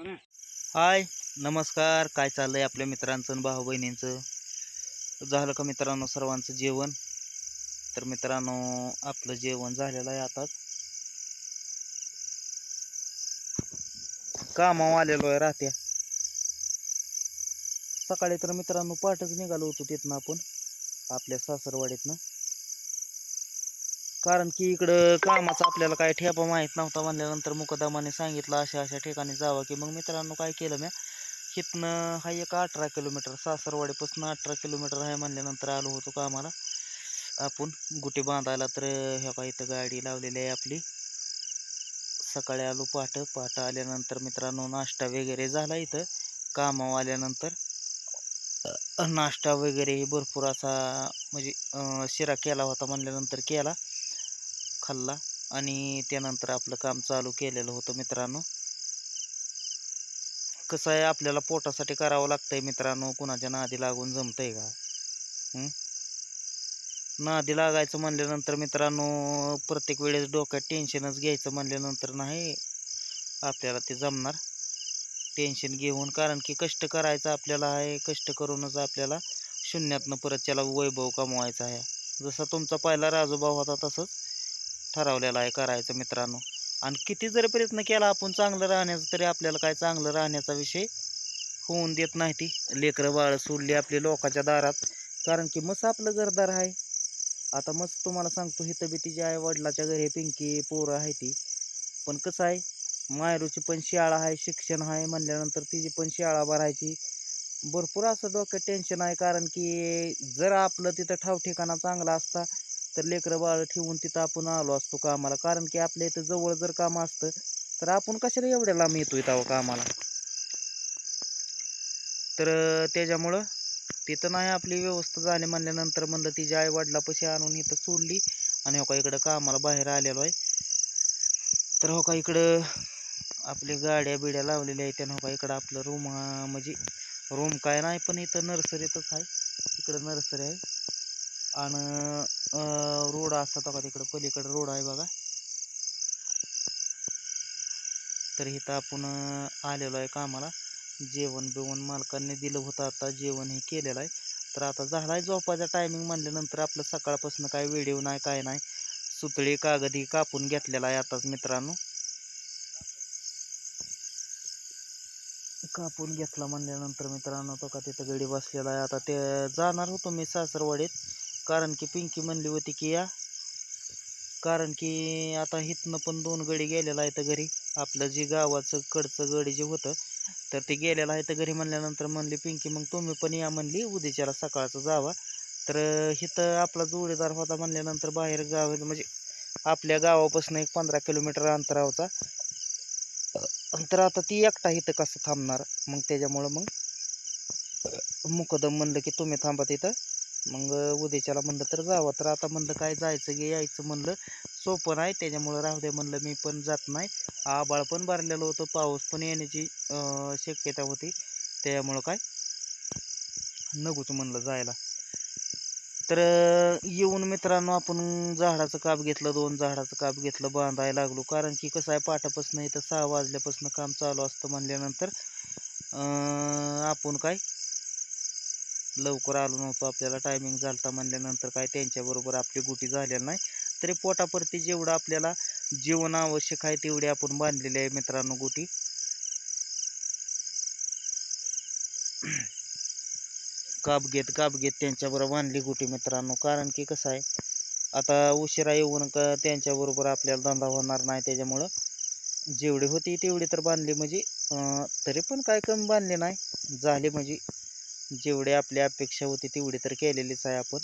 हाय नमस्कार. काय चाललंय आपल्या मित्रांचं आणि भाऊ बहिणींचं? झालं का मित्रांनो सर्वांचं जेवण? तर मित्रांनो आपलं जेवण झालेलं आहे आताच. कामावर आलेलो आहे राहत्या. सकाळी तर मित्रांनो पाठच निघालो होतो तिथनं आपण आपल्या सासरवाडीतनं. कारण की इकडं कामाचा आपल्याला काय ठेपा माहीत नव्हता म्हणल्यानंतर मुकदमाने सांगितलं अशा अशा ठिकाणी जावं की मग मित्रांनो काय केलं मी इथनं हा एक अठरा किलोमीटर सासरवाडीपासून अठरा किलोमीटर आहे म्हणल्यानंतर आलो होतो कामाला. आपण गुटी बांधायला तर ह्या का इथं गाडी लावलेली आहे आपली. सकाळी आलो पहाट पहाट आल्यानंतर मित्रांनो नाश्ता वगैरे झाला इथं. कामावर आल्यानंतर नाश्ता वगैरे भरपूर असा म्हणजे शिरा केला होता म्हणल्यानंतर केला. खाल्ला आणि त्यानंतर आपलं काम चालू केलेलं होतं मित्रांनो. कसं आहे आपल्याला पोटासाठी करावं लागतंय मित्रांनो. कुणाच्या नादी लागून जमतंय का? नादी लागायचं म्हणल्यानंतर मित्रांनो प्रत्येक वेळेस डोक्यात टेन्शनच घ्यायचं म्हणल्यानंतर नाही आपल्याला ते जमणार. टेन्शन घेऊन कारण की कष्ट करायचं आपल्याला आहे कष्ट करूनच आपल्याला शून्यातनं परत त्याला वैभव कमवायचा आहे. जसा तुमचा पहिला राजूभाव होता तसंच. ठरवलेलं आहे करायचं मित्रांनो. आणि किती जरी प्रयत्न केला आपण चांगलं राहण्याचा तरी आपल्याला काय चांगलं राहण्याचा विषय होऊन देत नाही ती. लेकरं बाळ सोडली आपली लोकाच्या दारात. कारण की मस्त आपलं घरदार आहे. आता मस्त तुम्हाला सांगतो इथं बी तिच्या आई वडिलाच्या घरी पिंकी पोरं आहे ती. पण कसं आहे मायरूची पण शाळा आहे शिक्षण आहे म्हणल्यानंतर तिची पण शाळा भरायची. भरपूर असं डोक्यात टेन्शन आहे कारण की जर आपलं तिथं ठाव ठिकाणा चांगला असता तर लेकरं बाळ ठेवून तिथं आपण आलो असतो कामाला. कारण की आपल्या इथं जवळ जर काम असतं तर आपण कशाला एवढ्या लांब येतो इथं कामाला? तर त्याच्यामुळं तिथं नाही आपली व्यवस्था झाली म्हणल्यानंतर म्हणलं तिच्या आई वडिलापाशी आणून इथं सोडली आणि हो का इकडं कामाला बाहेर आलेलो आहे. तर हो का इकडं आपली गाड्या बिड्या लावलेल्या आहेत त्यानं हो का इकडं आपलं रूम म्हणजे रूम काय नाही पण इथं नर्सरीतच आहे. इकडं नर्सरी आहे. आणि रोड असतात बघा तिकडं पलीकडं रोड आहे बघा. तर इथं आपण आलेलो आहे कामाला. जेवण बिवण मालकांनी दिलं होतं. आता जेवण हे केलेलं आहे. तर आता झाला आहे झोपाचा टायमिंग म्हणल्यानंतर आपलं सकाळपासून काय व्हिडिओ नाही काय नाही. सुतळी कागद ही कापून घेतलेला आहे आताच मित्रांनो. कापून घेतला म्हणल्यानंतर मित्रांनो तो का तिथं गडी बसलेला आहे. आता ते जाणार होतो मी सासरवाडीत. कारण की पिंकी म्हणली होती की या. कारण की आता इथनं पण दोन गडी गेलेला आहे तर घरी. आपलं जे गावाचं कडचं गडी जे होतं तर ते गेलेलं आहे तर घरी म्हणल्यानंतर म्हणली पिंकी मग तुम्ही पण या म्हणली. उद्याच्याला सकाळचं जावा. तर इथं आपला जोडीदार होता म्हणल्यानंतर बाहेर गाव म्हणजे आपल्या गावापासून एक पंधरा किलोमीटर अंतरावचा तर आता ती एकटा इथं कसं थांबणार? मग त्याच्यामुळं मग मुकदम म्हणलं की तुम्ही थांबा तिथं. मग उद्याच्याला म्हणलं तर जावं. तर आता म्हणलं काय जायचं गे यायचं म्हणलं. सोपं नाही त्याच्यामुळं राहू दे म्हणलं मी पण जात नाही. आबाळ पण भरलेलं होतं पाऊस पण येण्याची शक्यता होती. त्यामुळं काय? नगूच म्हणलं जायला. तर येऊन मित्रांनो आपण झाडाचं काप घेतलं दोन झाडाचं काप घेतलं बांधायला लागलो. कारण की कसं आहे पाठापासून इथं सहा वाजल्यापासून काम चालू असतं म्हणल्यानंतर आपण काय लवकर आलो नव्हतो. आपल्याला टायमिंग झालता म्हणल्यानंतर काय त्यांच्याबरोबर आपली गुटी झालेली नाही. तरी पोटापरती जेवढं आपल्याला जीवन आवश्यक आहे तेवढी आपण बांधलेली आहे मित्रांनो गुटी. काप घेत काप घेत त्यांच्याबरोबर बांधली गुटी मित्रांनो. कारण की कसं आहे आता उशिरा येऊन का त्यांच्याबरोबर आपल्याला धंदा होणार नाही. त्याच्यामुळं जेवढी होती तेवढी तर बांधली. म्हणजे तरी पण काय कमी बांधली नाही. झाली म्हणजे जेवढी आपली अपेक्षा होती तेवढी तर केलेलीच आहे आपण.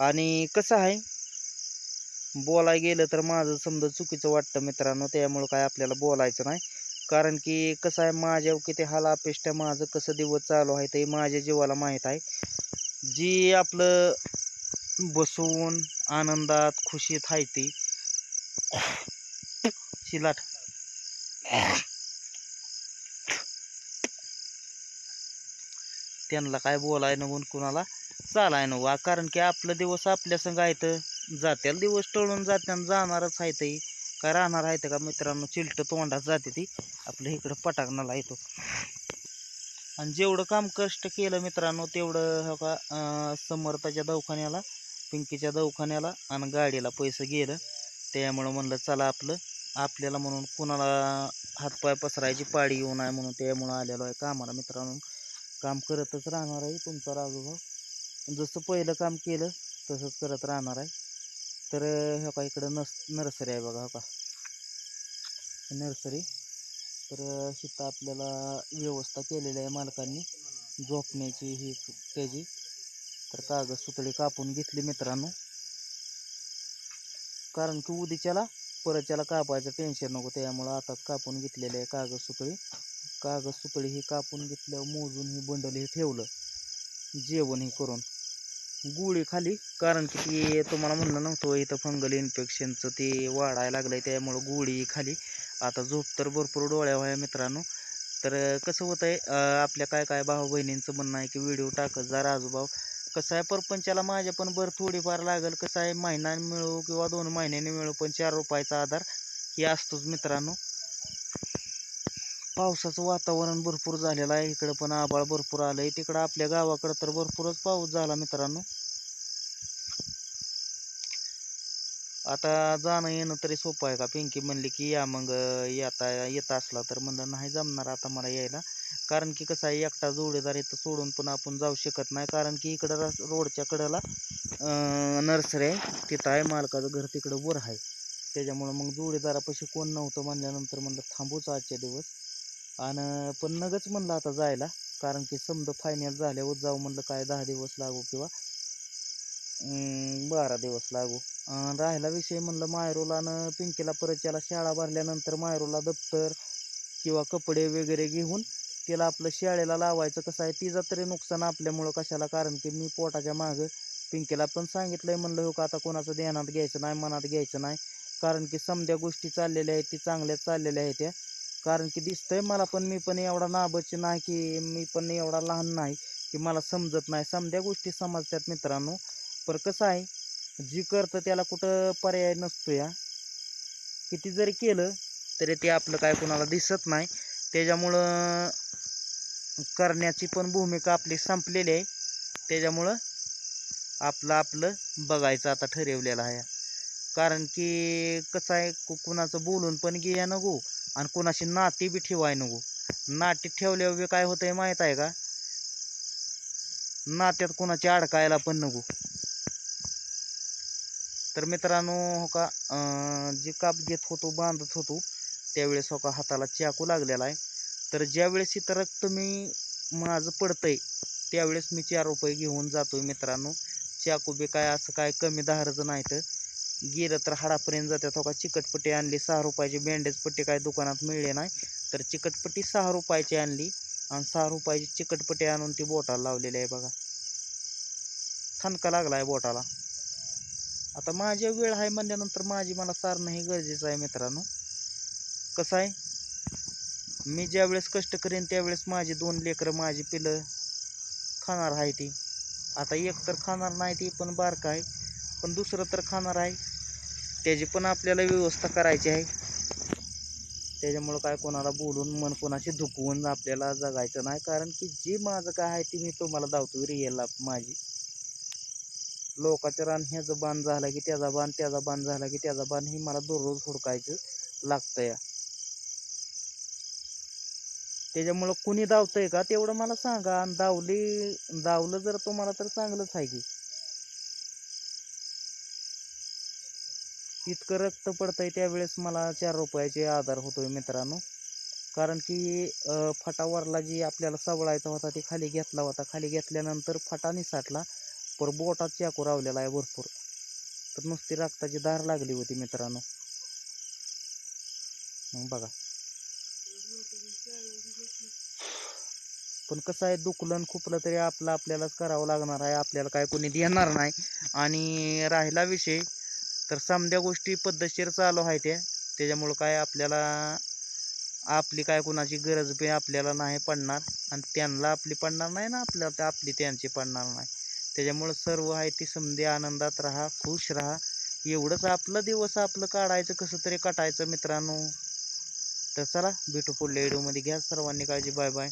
आणि कसं आहे बोलाय गेलं तर माझं समजा चुकीचं वाटतं मित्रांनो त्यामुळं काय आपल्याला बोलायचं नाही. कारण की कसं आहे माझ्या किती हाल अपेष्टा माझं कसं दिवस चालू आहे ते माझ्या जीवाला माहीत आहे. जी आपलं बसून आनंदात खुशीत आहे ती शिलाट त्यांना काय बोलाय म्हणून कुणाला चालाय नवा कारण की आपलं दिवस आपल्या संग आहेत. जात्याला दिवस टळून जात्यानं जाणारच आहे ते. काय राहणार आहे का? मित्रांनो चिलट तोंडात जाते ती. आपलं इकडं पटाकणाला येतो. आणि जेवढं काम कष्ट केलं मित्रांनो तेवढं हो का समर्थाच्या दवाखान्याला पिंकीच्या दवाखान्याला आणि गाडीला पैसे गेलं. त्यामुळं म्हणलं चला आपलं आपल्याला म्हणून कुणाला हातपाय पसरायची पाळी येऊ नये म्हणून त्यामुळं आलेलो आहे कामाला मित्रांनो. काम करतच राहणार आहे तुमचा राजूभाऊ. जसं पहिलं काम केलं तसंच करत राहणार आहे. तर हो का इकडं नस नर्सरी आहे बघा हो का. नर्सरी. तर तिथं आपल्याला व्यवस्था केलेली आहे मालकांनी. झोपण्याची ही त्याची. तर कागद सुतळी कापून घेतली मित्रांनो. कारण की उद्याच्याला परत त्याला कापायचं टेन्शन नको त्यामुळं आताच कापून घेतलेले आहे कागद सुतळी. कागद सुतळी हे कापून घेतल्यावर मोजून हे बंडल हे ठेवलं. जेवण हे करून. गुळी खाली कारण की ते तुम्हाला म्हणलं नव्हतं इथं फंगल इन्फेक्शनचं ते वाढायला लागलंय त्यामुळं गुळी खाली. आता झोप तर भरपूर डोळ्या व्हाया मित्रांनो. तर कसं होतं आहे आपल्या काय काय भाऊ बहिणींचं म्हणणं आहे की व्हिडिओ टाकत जा राजूभाऊ. कसं आहे परपंचाला माझ्या पण बरं थोडीफार लागेल कसं आहे महिन्याने मिळू किंवा दोन महिन्याने मिळू पण चार रुपयाचा आधार हे असतोच मित्रांनो. पावसाचं वातावरण भरपूर झालेलं आहे. इकडं पण आबाळ भरपूर आलं आहे तिकडं आपल्या गावाकडं तर भरपूरच पाऊस झाला मित्रांनो. आता जाणं येणं तरी सोपं आहे का? पिंकी म्हणली की या मग येता येत असला तर. म्हणलं नाही जमणार आता मला यायला. कारण की कसं आहे एकटा जोडीदार इथं सोडून पण आपण जाऊ शकत नाही. कारण की इकडं रस रोडच्या कडेला नर्सरी आहे. तिथं आहे मालकाचं घर तिकडं वर आहे. त्याच्यामुळं मग जोडीदारापाशी कोण नव्हतं म्हणल्यानंतर म्हणलं थांबूच आजच्या दिवस. आणि पण नगच म्हणलं आता जायला कारण की समजा फायनल झाल्यावर जाऊ म्हणलं काय दहा दिवस लागू किंवा बारा दिवस लागू. राहिला विषय म्हणलं मायरोला आणि पिंकीला परत याला शाळा भरल्यानंतर मायरोला दप्तर किंवा कपडे वगैरे घेऊन तिला आपलं शाळेला लावायचं कसं आहे तिचं तरी नुकसान आपल्यामुळं कशाला कारण की मी पोटाच्या मागं पिंकीला पण सांगितलं आहे म्हणलं हो का आता कोणाचं ध्यानात घ्यायचं नाही मनात घ्यायचं नाही कारण की समध्या गोष्टी चाललेल्या आहेत ती चांगल्याच चाललेल्या आहेत त्या. कारण की दिसतंय मला पण मी पण एवढा नाबच नाही की मी पण एवढा लहान नाही की मला समजत नाही. समध्या गोष्टी समजतात मित्रांनो. पर कसं आहे जी करतं त्याला कुठं पर्याय नसतो या. किती जरी केलं तरी ते आपलं काय कोणाला दिसत नाही. त्याच्यामुळं करण्याची पण भूमिका आपली संपलेली आहे. त्याच्यामुळं आपलं आपलं बघायचं आता ठरवलेलं आहे. कारण की कसं आहे कु कुणाचं बोलून पण घ्या नको. आणि कुणाशी नाती बी ठेवाय नको. नाती ठेवल्यावर बी काय होतंय माहीत आहे का? नात्यात कुणाची अडकायला पण नको. तर मित्रांनो हो का जे काप घेत होतो बांधत होतो त्यावेळेस हो का हाताला चाकू लागलेला आहे. तर ज्यावेळेस इथं रक्त मी माझं पडतंय त्यावेळेस मी चार रुपये घेऊन जातोय मित्रांनो. चाकू बी काय असं काय कमी धारचं नाही तर गेलं तर हाडापर्यंत जातात हो का? चिकटपट्टी आणली सहा रुपयाची बँडेज पट्टी काय दुकानात मिळले नाही. तर चिकटपट्टी सहा रुपयाची आणली आणि सहा रुपयाची चिकटपट्टी आणून ती बोटाला लावलेली आहे बघा. ठणका लागला आहे बोटाला. आता माझ्या वेळ आहे म्हणल्यानंतर माझी मला सारणं हे गरजेचं आहे मित्रांनो. कसं आहे? मी ज्यावेळेस कष्ट करेन त्यावेळेस माझी दोन लेकरं माझी पिलं खाणार आहे ती. आता एक तर खाणार नाही ती पण बारका आहे. पण दुसरं तर खाणार आहे. त्याची पण आपल्याला व्यवस्था करायची आहे. त्याच्यामुळं काय कोणाला बोलून मन कोणाशी दुखवून आपल्याला जगायचं नाही. कारण की जी माझं काय आहे ती मी तुम्हाला धावतो रिअल माझी. लोकाचं रान ह्याचं बाण झाला की त्याचा बाण त्याचा बाण झाला की त्याचा बाण हे मला दररोज हुडकायचं लागतं या त्याच्यामुळं कुणी धावतंय का तेवढं मला सांगा. आणि धावली धावलं जर तुम्हाला तर चांगलंच आहे की. इतकं रक्त पडतंय त्यावेळेस मला चार रुपयाचे आधार होतोय मित्रांनो. कारण की अं, फाटावरला जी आपल्याला सवळायचा होता ते खाली घेतला होता. खाली घेतल्यानंतर फटा निसाटला पर बोटात चाकू रावलेला आहे भरपूर. तर नुसती रक्ताची धार लागली होती मित्रांनो. मग बघा. पण कसं आहे दुखलं आणि खुपलं तरी आपलं आपल्यालाच करावं लागणार आहे. आपल्याला काय कोणी देणार नाही. आणि राहिला विषय तर समध्या गोष्टी पद्धतशीर चालू आहे त्या. त्याच्यामुळं काय आपल्याला आपली काय कुणाची गरज बी आपल्याला नाही पडणार. आणि त्यांना आपली पडणार नाही ना आपल्याला तर आपली त्यांची पडणार नाही. त्याच्यामुळं सर्व आहे ती समधी आनंदात राहा खुश राहा. एवढंच आपलं दिवस आपलं काढायचं कसं तरी कटायचं मित्रांनो. तर चला भेटू पुढल्या व्हिडिओमध्ये घ्या सर्वांनी काळजी. Bye bye.